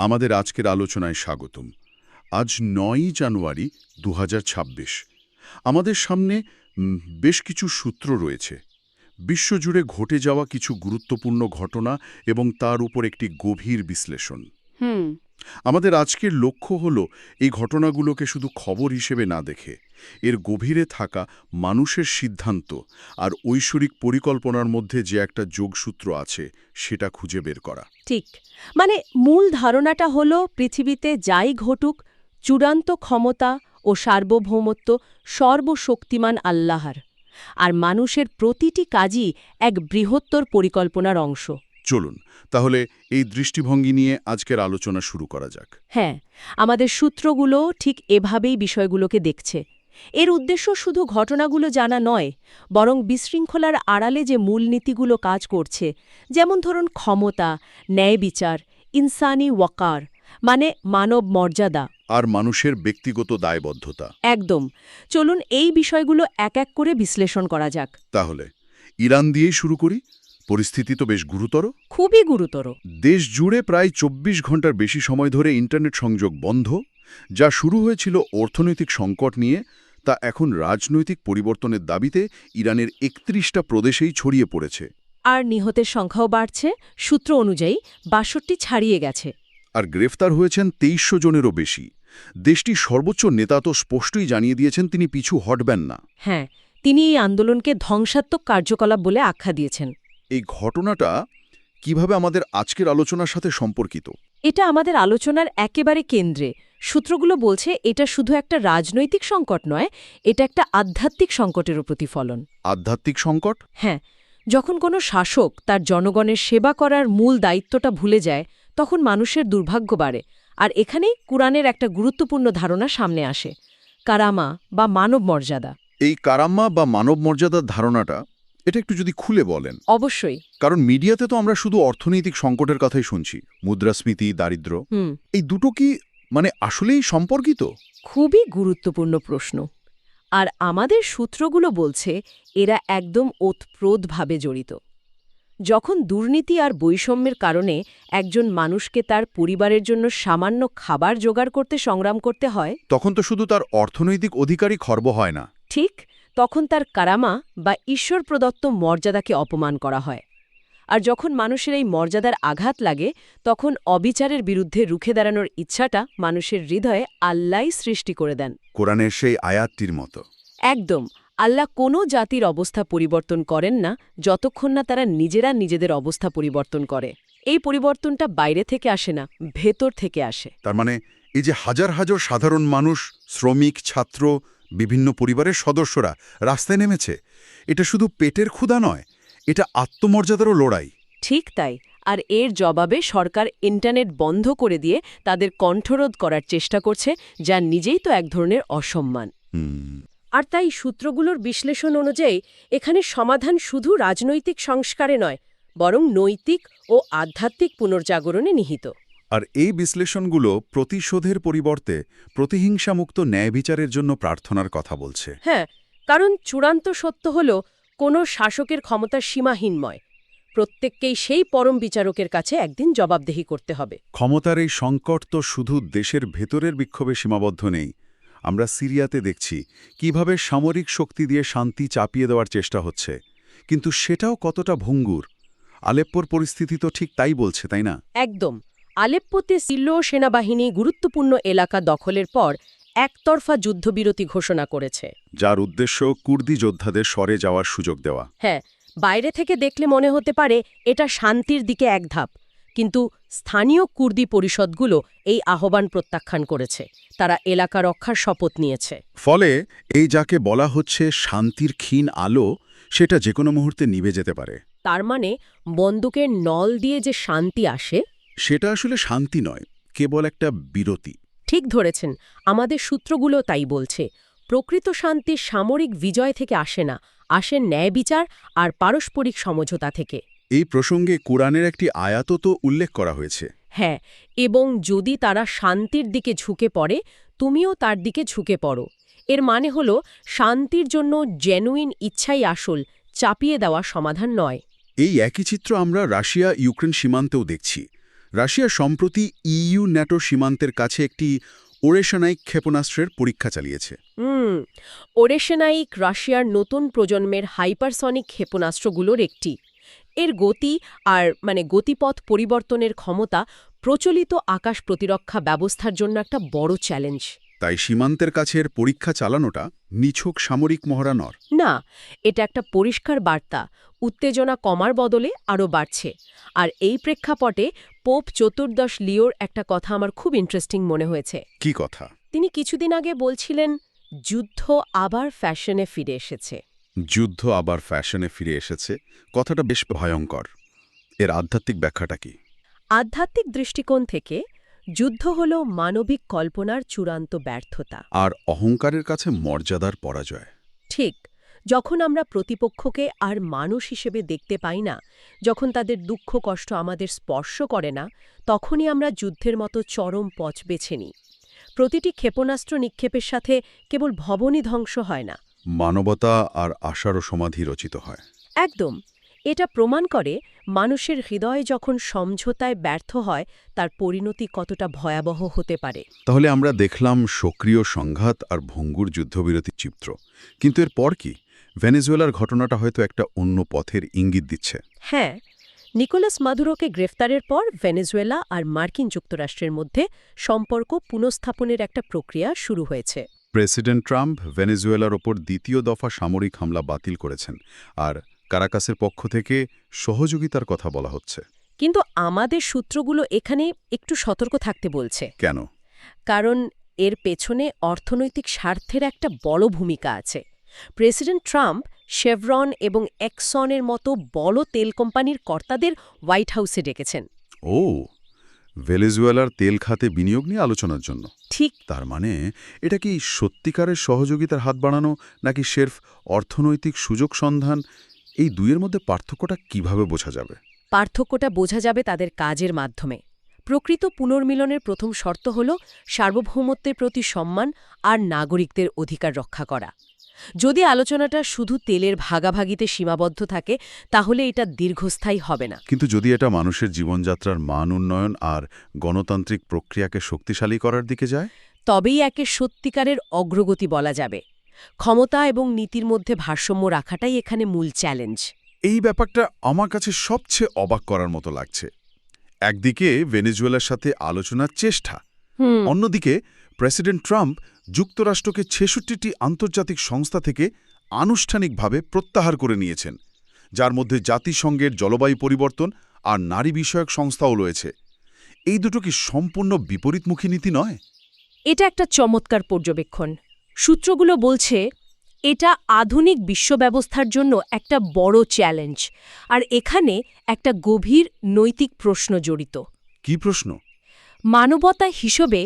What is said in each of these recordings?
আমাদের আজকের আলোচনায় স্বাগতম। আজ নয়ই জানুয়ারি দু হাজার ছাব্বিশ। আমাদের সামনে বেশ কিছু সূত্র রয়েছে। বিশ্বজুড়ে ঘটে যাওয়া কিছু গুরুত্বপূর্ণ ঘটনা এবং তার উপর একটি গভীর বিশ্লেষণ। হুম। আমাদের আজকের লক্ষ্য হল এই ঘটনাগুলোকে শুধু খবর হিসেবে না দেখে। এর গভীরে থাকা মানুষের সিদ্ধান্ত আর ঐশ্বরিক পরিকল্পনার মধ্যে যে একটা যোগসূত্র আছে, সেটা খুঁজে বের করা। ঠিক। মানে মূল ধারণাটা হলো পৃথিবীতে যাই ঘটুক, চূড়ান্ত ক্ষমতা ও সার্বভৌমত্ব সর্বশক্তিমান আল্লাহর। আর মানুষের প্রতিটি কাজই এক বৃহত্তর পরিকল্পনার অংশ। চলুন তাহলে এই দৃষ্টিভঙ্গি নিয়ে আজকের আলোচনা শুরু করা যাক। হ্যাঁ আমাদের সূত্রগুলো ঠিক এভাবেই বিষয়গুলোকে দেখছে। এর উদ্দেশ্য শুধু ঘটনাগুলো জানা নয় বরং বিশৃঙ্খলার আড়ালে যে মূলনীতিগুলো কাজ করছে যেমন ধরুন ক্ষমতা ন্যায় বিচার ইনসানি ওয়াকার মানে মানব মর্যাদা। আর মানুষের ব্যক্তিগত দায়বদ্ধতা। একদম। চলুন এই বিষয়গুলো এক এক করে বিশ্লেষণ করা যাক। তাহলে ইরান দিয়েই শুরু করি? পরিস্থিতি তো বেশ গুরুতর। খুবই গুরুতর। দেশ জুড়ে প্রায় ২৪ ঘণ্টার বেশি সময় ধরে ইন্টারনেট সংযোগ বন্ধ যা শুরু হয়েছিল অর্থনৈতিক সংকট নিয়ে তা এখন রাজনৈতিক পরিবর্তনের দাবিতে ইরানের একত্রিশটা প্রদেশেই ছড়িয়ে পড়েছে। আর নিহতের সংখ্যাও বাড়ছে সূত্র অনুযায়ী বাষট্টি ছাড়িয়ে গেছে। আর গ্রেফতার হয়েছেন তেইশশো জনেরও বেশি। দেশটির সর্বোচ্চ নেতা তো স্পষ্টই জানিয়ে দিয়েছেন তিনি পিছু হটবেন না। হ্যাঁ তিনি এই আন্দোলনকে ধ্বংসাত্মক কার্যকলাপ বলে আখ্যা দিয়েছেন। এই ঘটনাটা কীভাবে আমাদের আজকের আলোচনার সাথে সম্পর্কিত? এটা আমাদের আলোচনার একেবারে কেন্দ্রে। সূত্রগুলো বলছে এটা শুধু একটা রাজনৈতিক সংকট নয় এটা একটা আধ্যাত্মিক সংকটেরও প্রতিফলন। আধ্যাত্মিক সংকট? হ্যাঁ যখন কোনো শাসক তার জনগণের সেবা করার মূল দায়িত্বটা ভুলে যায় তখন মানুষের দুর্ভাগ্য বাড়ে আর এখানেই কুরআনের একটা গুরুত্বপূর্ণ ধারণা সামনে আসে কারামা বা মানব মর্যাদা এই কারাম্মা বা মানব মর্যাদার ধারণাটা এটা একটু যদি খুলে বলেন। অবশ্যই। কারণ মিডিয়াতে তো আমরা শুধু অর্থনৈতিক সংকটের কথাই শুনছি মুদ্রাস্ফীতি দারিদ্র্য। হুম। এই দুটো কি মানে আসলেই সম্পর্কিত? খুবই গুরুত্বপূর্ণ প্রশ্ন। আর আমাদের সূত্রগুলো বলছে এরা একদম ওতপ্রোতভাবে জড়িত। যখন দুর্নীতি আর বৈষম্যের কারণে একজন মানুষকে তার পরিবারের জন্য সামান্য খাবার জোগাড় করতে সংগ্রাম করতে হয় তখন তো শুধু তার অর্থনৈতিক অধিকারই খর্ব হয় না। ঠিক। তখন তার কারামা বা ঈশ্বর প্রদত্ত মর্যাদাকে অপমান করা হয়। আর যখন মানুষের এই মর্যাদার আঘাত লাগে তখন অবিচারের বিরুদ্ধে রুখে দাঁড়ানোর ইচ্ছাটা মানুষের হৃদয়ে আল্লাই সৃষ্টি করে দেন। কোরআনের সেই আয়াতটির মতো। একদম আল্লাহ কোনো জাতির অবস্থা পরিবর্তন করেন না যতক্ষণ না তারা নিজেরা নিজেদের অবস্থা পরিবর্তন করে। এই পরিবর্তনটা বাইরে থেকে আসে না ভেতর থেকে আসে। তার মানে এই যে হাজার হাজার সাধারণ মানুষ শ্রমিক ছাত্র বিভিন্ন পরিবারের সদস্যরা রাস্তায় নেমেছে। এটা শুধু পেটের ক্ষুধা নয় এটা আত্মমর্যাদারও লড়াই। ঠিক তাই আর এর জবাবে সরকার ইন্টারনেট বন্ধ করে দিয়ে তাদের কণ্ঠরোধ করার চেষ্টা করছে যা নিজেই তো এক ধরনের অসম্মান। আর তাই সূত্রগুলোর বিশ্লেষণ অনুযায়ী এখানে সমাধান শুধু রাজনৈতিক সংস্কারে নয় বরং নৈতিক ও আধ্যাত্মিক পুনর্জাগরণে নিহিত। আর এই বিশ্লেষণগুলো প্রতিশোধের পরিবর্তে প্রতিহিংসামুক্ত ন্যায় বিচারের জন্য প্রার্থনার কথা বলছে। হ্যাঁ কারণ চূড়ান্ত সত্য হল কোনো শাসকের ক্ষমতা সীমাহীনময়। প্রত্যেককেই সেই পরম বিচারকের কাছে একদিন জবাবদেহি করতে হবে। ক্ষমতার এই সংকট তো শুধু দেশের ভেতরের বিক্ষোভে সীমাবদ্ধ নেই। আমরা সিরিয়াতে দেখছি কীভাবে সামরিক শক্তি দিয়ে শান্তি চাপিয়ে দেওয়ার চেষ্টা হচ্ছে। কিন্তু সেটাও কতটা ভঙ্গুর? আলেপ্পোর পরিস্থিতি তো ঠিক তাই বলছে তাই না? একদম। আলেপ্পোতে সিলো সেনাবাহিনী গুরুত্বপূর্ণ এলাকা দখলের পর একতরফা যুদ্ধবিরতি ঘোষণা করেছে। যার উদ্দেশ্য কুর্দি যোদ্ধাদের সরে যাওয়ার সুযোগ দেওয়া। হ্যাঁ বাইরে থেকে দেখলে মনে হতে পারে এটা শান্তির দিকে এক ধাপ কিন্তু স্থানীয় কুর্দি পরিষদগুলো এই আহ্বান প্রত্যাখ্যান করেছে। তারা এলাকা রক্ষার শপথ নিয়েছে। ফলে এই যাকে বলা হচ্ছে শান্তির ক্ষীণ আলো সেটা যে কোনো মুহূর্তে নিভে যেতে পারে। তার মানে বন্দুকের নল দিয়ে যে শান্তি আসে সেটা আসলে শান্তি নয় কেবল একটা বিরতি। ঠিক ধরেছেন আমাদের সূত্রগুলো তাই বলছে। প্রকৃত শান্তি সামরিক বিজয় থেকে আসে না আসে ন্যায় বিচার আর পারস্পরিক সমঝোতা থেকে। এই প্রসঙ্গে কোরআনের একটি আয়াত তো উল্লেখ করা হয়েছে। হ্যাঁ এবং যদি তারা শান্তির দিকে ঝুঁকে পড়ে তুমিও তার দিকে ঝুঁকে পড়ো। এর মানে হল শান্তির জন্য জেনুইন ইচ্ছাই আসল চাপিয়ে দেওয়া সমাধান নয়। এই একই চিত্র আমরা রাশিয়া ইউক্রেন সীমান্তেও দেখছি। রাশিয়া সম্প্রতি ইইউ ন্যাটো সীমান্তের কাছে একটি ওরেশনাইক ক্ষেপণাস্ত্রের পরীক্ষা চালিয়েছে। হুম ওরেশনাইক রাশিয়ার নতুন প্রজন্মের হাইপারসনিক ক্ষেপণাস্ত্রগুলোর একটি। এর গতি আর মানে গতিপথ পরিবর্তনের ক্ষমতা প্রচলিত আকাশ প্রতিরক্ষা ব্যবস্থার জন্য একটা বড় চ্যালেঞ্জ। তাই সীমান্তের কাছের পরীক্ষা চালানোটা নিছক সামরিক মহড়া নর। না এটা একটা পরিষ্কার বার্তা। উত্তেজনা কমার বদলে আরও বাড়ছে। আর এই প্রেক্ষাপটে পোপ চতুর্দশ লিওর একটা কথা আমার খুব ইন্টারেস্টিং মনে হয়েছে। কি কথা? তিনি কিছুদিন আগে বলছিলেন যুদ্ধ আবার ফ্যাশনে ফিরে এসেছে। যুদ্ধ আবার ফ্যাশনে ফিরে এসেছে? কথাটা বেশ ভয়ঙ্কর। এর আধ্যাত্মিক ব্যাখ্যাটা কি? আধ্যাত্মিক দৃষ্টিকোণ থেকে যুদ্ধ হল মানবিক কল্পনার চূড়ান্ত ব্যর্থতা। আর অহংকারের কাছে মর্যাদার পরাজয়। ঠিক। যখন আমরা প্রতিপক্ষকে আর মানুষ হিসেবে দেখতে পাই না যখন তাদের দুঃখ কষ্ট আমাদের স্পর্শ করে না তখনই আমরা যুদ্ধের মতো চরম পথ বেছে নিই। প্রতিটি ক্ষেপণাস্ত্র নিক্ষেপের সাথে কেবল ভবনই ধ্বংস হয় না। মানবতা আর আশারও সমাধি রচিত হয়। একদম। এটা প্রমাণ করে মানুষের হৃদয় যখন সমঝোতায় ব্যর্থ হয় তার পরিণতি কতটা ভয়াবহ হতে পারে। তাহলে আমরা দেখলাম সক্রিয় সংঘাত আর ভঙ্গুর যুদ্ধবিরতির চিত্র। কিন্তু এর পর কি? ভেনেজুয়েলার ঘটনাটা হয়তো একটা অন্য পথের ইঙ্গিত দিচ্ছে। হ্যাঁ নিকোলাস মাদুরোকে গ্রেফতারের পর ভেনেজুয়েলা আর মার্কিন যুক্তরাষ্ট্রের মধ্যে সম্পর্ক পুনঃস্থাপনের একটা প্রক্রিয়া শুরু হয়েছে। প্রেসিডেন্ট ট্রাম্প ভেনেজুয়েলার ওপর দ্বিতীয় দফা সামরিক হামলা বাতিল করেছেন আর কারাকাসের পক্ষ থেকে সহযোগিতার কথা বলা হচ্ছে। কিন্তু আমাদের সূত্রগুলো এখানে একটু সতর্ক থাকতে বলছে। কেন? কারণ এর পেছনে অর্থনৈতিক স্বার্থের একটা বড় ভূমিকা আছে। প্রেসিডেন্ট ট্রাম্প শেভরন এবং এক্সনের মতো বড় তেল কোম্পানির কর্তাদের হোয়াইট হাউসে ডেকেছেন। ও ভেনেজুয়েলার তেল খাতে বিনিয়োগ নিয়ে আলোচনার জন্য। ঠিক। তার মানে এটা কি সত্যিকারের সহযোগিতার হাত বাড়ানো নাকি সেরফ অর্থনৈতিক সুযোগ সন্ধান? এই দুইয়ের মধ্যে পার্থক্যটা কীভাবে বোঝা যাবে? পার্থক্যটা বোঝা যাবে তাদের কাজের মাধ্যমে। প্রকৃত পুনর্মিলনের প্রথম শর্ত হল সার্বভৌমত্বের প্রতি সম্মান আর নাগরিকদের অধিকার রক্ষা করা। যদি আলোচনাটা শুধু তেলের ভাগাভাগিতে সীমাবদ্ধ থাকে তাহলে এটা দীর্ঘস্থায়ী হবে না। কিন্তু যদি এটা মানুষের জীবনযাত্রার মান উন্নয়ন আর গণতান্ত্রিক প্রক্রিয়াকে শক্তিশালী করার দিকে যায়? তবেই একে সত্যিকারের অগ্রগতি বলা যাবে। ক্ষমতা এবং নীতির মধ্যে ভারসাম্য রাখাটাই এখানে মূল চ্যালেঞ্জ। এই ব্যাপারটা আমার কাছে সবচেয়ে অবাক করার মতো লাগছে। একদিকে ভেনেজুয়েলার সাথে আলোচনার চেষ্টা। অন্যদিকে প্রেসিডেন্ট ট্রাম্প যুক্তরাষ্ট্রকে ছেষট্টিটি আন্তর্জাতিক সংস্থা থেকে আনুষ্ঠানিকভাবে প্রত্যাহার করে নিয়েছেন যার মধ্যে জাতিসংঘের জলবায়ু পরিবর্তন আর নারী বিষয়ক সংস্থাও রয়েছে। এই দুটো কি সম্পূর্ণ বিপরীতমুখী নীতি নয়? এটা একটা চমৎকার পর্যবেক্ষণ। সূত্রগুলো বলছে এটা আধুনিক বিশ্বব্যবস্থার জন্য একটা বড় চ্যালেঞ্জ আর এখানে একটা গভীর নৈতিক প্রশ্ন জড়িত। কি প্রশ্ন? মানবতা হিসেবে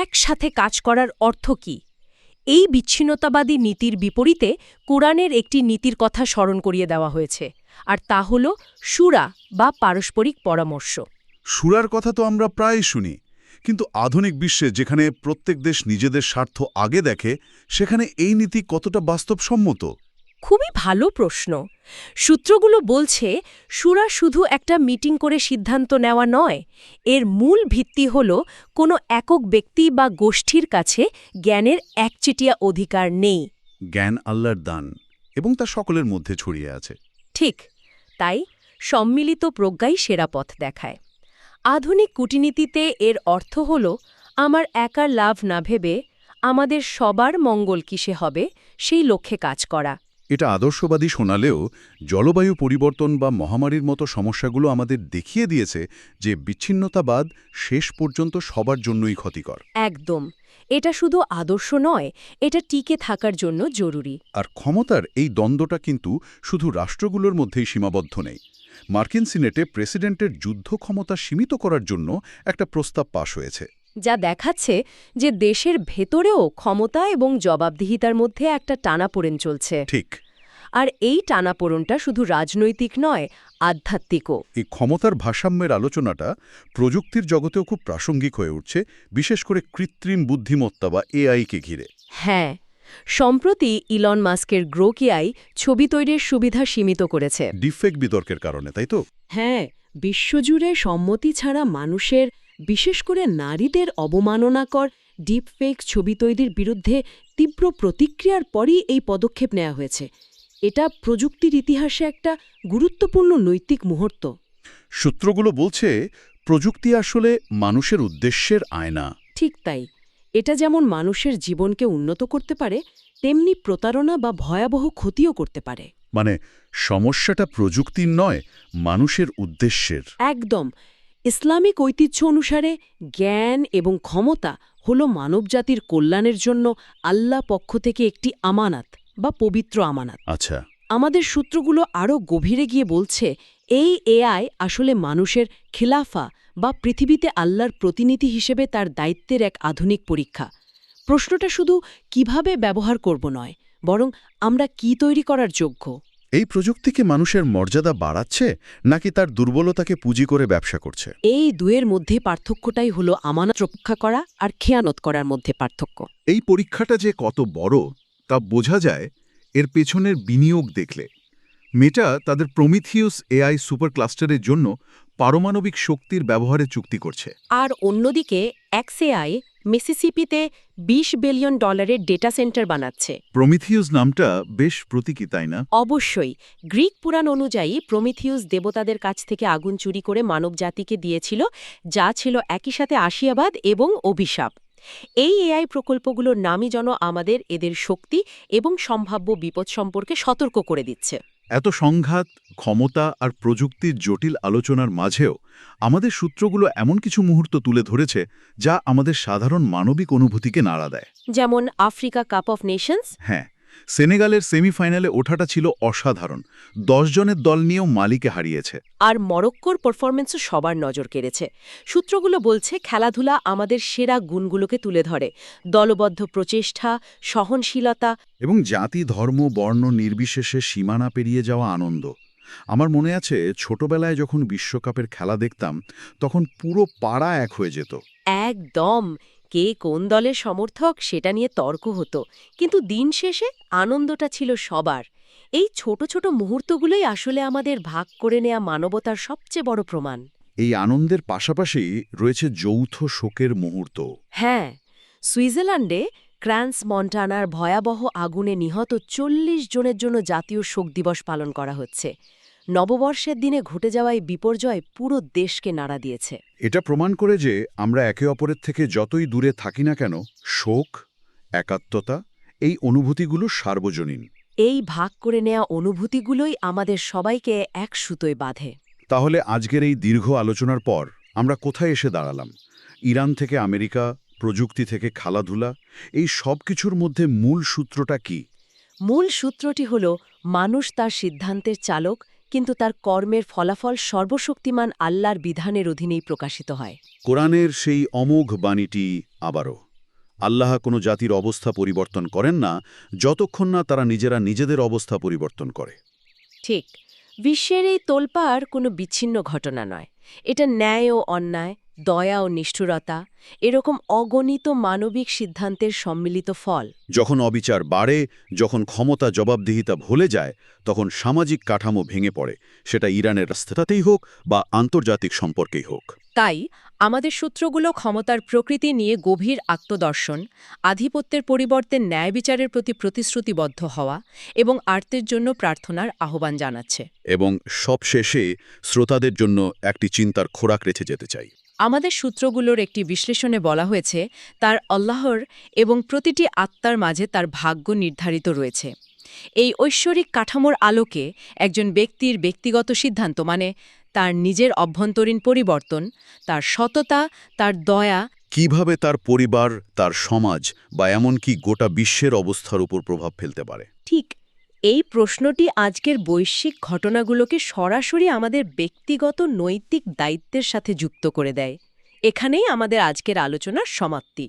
একসাথে কাজ করার অর্থ কি? এই বিচ্ছিন্নতাবাদী নীতির বিপরীতে কোরআনের একটি নীতির কথা স্মরণ করিয়ে দেওয়া হয়েছে, আর তা হল সুরা বা পারস্পরিক পরামর্শ। সুরার কথা তো আমরা প্রায় শুনি, কিন্তু আধুনিক বিশ্বে যেখানে প্রত্যেক দেশ নিজেদের স্বার্থ আগে দেখে, সেখানে এই নীতি কতটা বাস্তবসম্মত? খুবই ভালো প্রশ্ন। সূত্রগুলো বলছে সুরা শুধু একটা মিটিং করে সিদ্ধান্ত নেওয়া নয় এর মূল ভিত্তি হল কোনো একক ব্যক্তি বা গোষ্ঠীর কাছে জ্ঞানের একচেটিয়া অধিকার নেই। জ্ঞান আল্লাহর দান এবং তা সকলের মধ্যে ছড়িয়ে আছে। ঠিক তাই সম্মিলিত প্রজ্ঞাই সেরা পথ দেখায়। আধুনিক কূটনীতিতে এর অর্থ হল আমার একার লাভ না ভেবে আমাদের সবার মঙ্গল কিসে হবে সেই লক্ষ্যে কাজ করা। এটা আদর্শবাদী শোনালেও জলবায়ু পরিবর্তন বা মহামারীর মতো সমস্যাগুলো আমাদের দেখিয়ে দিয়েছে যে বিচ্ছিন্নতাবাদ শেষ পর্যন্ত সবার জন্যই ক্ষতিকর। একদম। এটা শুধু আদর্শ নয় এটা টিকে থাকার জন্য জরুরি। আর ক্ষমতার এই দ্বন্দ্বটা কিন্তু শুধু রাষ্ট্রগুলোর মধ্যেই সীমাবদ্ধ নেই। মার্কিন সিনেটে প্রেসিডেন্টের যুদ্ধ ক্ষমতা সীমিত করার জন্য একটা প্রস্তাব পাশ হয়েছে। যা দেখাচ্ছে যে দেশের ভেতরেও ক্ষমতা এবং জবাবদিহিতার মধ্যে একটা টানাপোড়েন চলছে। ঠিক। আর এই টানাপোড়নটা শুধু রাজনৈতিক নয় আধ্যাত্মিকও। এই ক্ষমতার ভারসাম্যের আলোচনাটা প্রযুক্তির জগতেও খুব প্রাসঙ্গিক হয়ে উঠছে বিশেষ করে কৃত্রিম বুদ্ধিমত্তা বা এআইকে ঘিরে। হ্যাঁ সম্প্রতি ইলন মাস্কের গ্রোকিয়াই ছবি তৈরির সুবিধা সীমিত করেছে। ডিফেক্ট বিতর্কের কারণে তাই তো? হ্যাঁ বিশ্বজুড়ে সম্মতি ছাড়া মানুষের বিশেষ করে নারীদের অবমাননাকর ডিপফেক ছবি তৈরির বিরুদ্ধে তীব্র প্রতিক্রিয়ার পরই এই পদক্ষেপ নেওয়া হয়েছে। এটা প্রযুক্তির ইতিহাসে একটা গুরুত্বপূর্ণ নৈতিক মুহূর্ত। সূত্রগুলো বলছে প্রযুক্তি আসলে মানুষের উদ্দেশ্যের আয়না। ঠিক তাই। এটা যেমন মানুষের জীবনকে উন্নত করতে পারে তেমনি প্রতারণা বা ভয়াবহ ক্ষতিও করতে পারে। মানে সমস্যাটা প্রযুক্তির নয় মানুষের উদ্দেশ্যের। একদম। ইসলামিক ঐতিহ্য অনুসারে জ্ঞান এবং ক্ষমতা হল মানবজাতির কল্যাণের জন্য আল্লাহ পক্ষ থেকে একটি আমানাত বা পবিত্র আমানাত। আচ্ছা। আমাদের সূত্রগুলো আরও গভীরে গিয়ে বলছে এই এআই আসলে মানুষের খিলাফা বা পৃথিবীতে আল্লাহর প্রতিনিধি হিসেবে তার দায়িত্বের এক আধুনিক পরীক্ষা। প্রশ্নটা শুধু কীভাবে ব্যবহার করব নয় বরং আমরা কি তৈরি করার যোগ্য? এই প্রযুক্তিকে মানুষের মর্যাদা বাড়াচ্ছে নাকি তার দুর্বলতাকে পুঁজি করে ব্যবসা করছে? এই দুয়ের মধ্যে পার্থক্যটাই হলো আমানত রক্ষা করা আর খেয়ানত করার মধ্যে পার্থক্য। এই পরীক্ষাটা যে কত বড় তা বোঝা যায় এর পেছনের বিনিয়োগ দেখলে। মেটা তাদের প্রমিথিউস এআই সুপার ক্লাস্টারের জন্য পারমাণবিক শক্তির ব্যবহারে চুক্তি করছে। আর অন্যদিকে এক্স এক্সএআই মিসিসিপিতে ২০ বিলিয়ন ডলারের ডেটা সেন্টার বানাচ্ছে। প্রমিথিউস নামটা বেশ প্রতীকী তাই না? অবশ্যই। গ্রিক পুরাণ অনুযায়ী প্রমিথিউস দেবতাদের কাছ থেকে আগুন চুরি করে মানবজাতিকে দিয়েছিল যা ছিল একই সাথে আশিয়াবাদ এবং অভিশাপ। এই এআই প্রকল্পগুলোর নামই যেন আমাদের এদের শক্তি এবং সম্ভাব্য বিপদ সম্পর্কে সতর্ক করে দিচ্ছে। এত সংঘাত ক্ষমতা আর প্রযুক্তির জটিল আলোচনার মাঝেও আমাদের সূত্রগুলো এমন কিছু মুহূর্ত তুলে ধরেছে যা আমাদের সাধারণ মানবিক অনুভূতিকে নাড়া দেয়। যেমন আফ্রিকা কাপ অফ নেশনস। হ্যাঁ সেনেগালের সেমিফাইনালে ওঠাটা ছিল অসাধারণ। দশ জনের দল নিয়েও মালিকে হারিয়েছে। আর মরক্কোর পারফরমেন্সও সবার নজর কেড়েছে। সূত্রগুলো বলছে খেলাধুলা আমাদের সেরা গুণগুলোকে তুলে ধরে। দলবদ্ধ প্রচেষ্টা সহনশীলতা। এবং জাতি ধর্ম বর্ণ নির্বিশেষে সীমানা পেরিয়ে যাওয়া আনন্দ। আমার মনে আছে ছোটবেলায় যখন বিশ্বকাপের খেলা দেখতাম তখন পুরো পাড়া এক হয়ে যেত। একদম! কে কোন দলের সমর্থক সেটা নিয়ে তর্ক হতো কিন্তু দিন শেষে আনন্দটা ছিল সবার। এই ছোট ছোট মুহূর্তগুলোই আসলে আমাদের ভাগ করে নেয়া মানবতার সবচেয়ে বড় প্রমাণ। এই আনন্দের পাশাপাশি রয়েছে যৌথ শোকের মুহূর্ত। হ্যাঁ সুইজারল্যান্ডে ক্র্যান্স মন্টানার ভয়াবহ আগুনে নিহত চল্লিশ জনের জন্য জাতীয় শোক দিবস পালন করা হচ্ছে। নববর্ষের দিনে ঘটে যাওয়া এই বিপর্যয় পুরো দেশকে নাড়া দিয়েছে। এটা প্রমাণ করে যে আমরা একে অপরের থেকে যতই দূরে থাকি না কেন শোক একাত্মতা এই অনুভূতিগুলো সার্বজনীন। এই ভাগ করে নেয়া অনুভূতিগুলোই আমাদের সবাইকে এক সুতোয় বাঁধে। তাহলে আজকের এই দীর্ঘ আলোচনার পর আমরা কোথায় এসে দাঁড়ালাম? ইরান থেকে আমেরিকা প্রযুক্তি থেকে খেলাধুলা এই সব কিছুর মধ্যে মূল সূত্রটা কি? মূল সূত্রটি হল মানুষ তার সিদ্ধান্তের চালক কিন্তু তার কর্মের ফলাফল সর্বশক্তিমান আল্লাহর বিধানের অধীনেই প্রকাশিত হয়। কোরআনের সেই অমোঘ বাণীটি আবারও আল্লাহ কোনো জাতির অবস্থা পরিবর্তন করেন না যতক্ষণ না তারা নিজেরা নিজেদের অবস্থা পরিবর্তন করে। ঠিক বিশ্বের এই তোলপাড় কোনো বিচ্ছিন্ন ঘটনা নয়। এটা ন্যায় ও অন্যায় দয়া ও নিষ্ঠুরতা এরকম অগণিত মানবিক সিদ্ধান্তের সম্মিলিত ফল। যখন অবিচার বাড়ে যখন ক্ষমতা জবাবদিহিতা ভুলে যায় তখন সামাজিক কাঠামো ভেঙে পড়ে। সেটা ইরানের রাস্তাতেই হোক বা আন্তর্জাতিক সম্পর্কেই হোক। তাই আমাদের সূত্রগুলো ক্ষমতার প্রকৃতি নিয়ে গভীর আত্মদর্শন আধিপত্যের পরিবর্তে ন্যায় বিচারের প্রতি প্রতিশ্রুতিবদ্ধ হওয়া এবং আর্তের জন্য প্রার্থনার আহ্বান জানাচ্ছে। এবং সবশেষে শ্রোতাদের জন্য একটি চিন্তার খোরাক রেখে যেতে চাই। আমাদের সূত্রগুলোর একটি বিশ্লেষণে বলা হয়েছে তার আল্লাহর এবং প্রতিটি আত্মার মাঝে তার ভাগ্য নির্ধারিত রয়েছে। এই ঐশ্বরিক কাঠামোর আলোকে একজন ব্যক্তির ব্যক্তিগত সিদ্ধান্ত মানে তার নিজের অভ্যন্তরীণ পরিবর্তন তার সততা তার দয়া কীভাবে তার পরিবার তার সমাজ বা এমনকি গোটা বিশ্বের অবস্থার উপর প্রভাব ফেলতে পারে? ঠিক এই প্রশ্নটি আজকের বৈশ্বিক ঘটনাগুলোকে সরাসরি আমাদের ব্যক্তিগত নৈতিক দায়িত্বের সাথে যুক্ত করে দেয়। এখানেই আমাদের আজকের আলোচনার সমাপ্তি।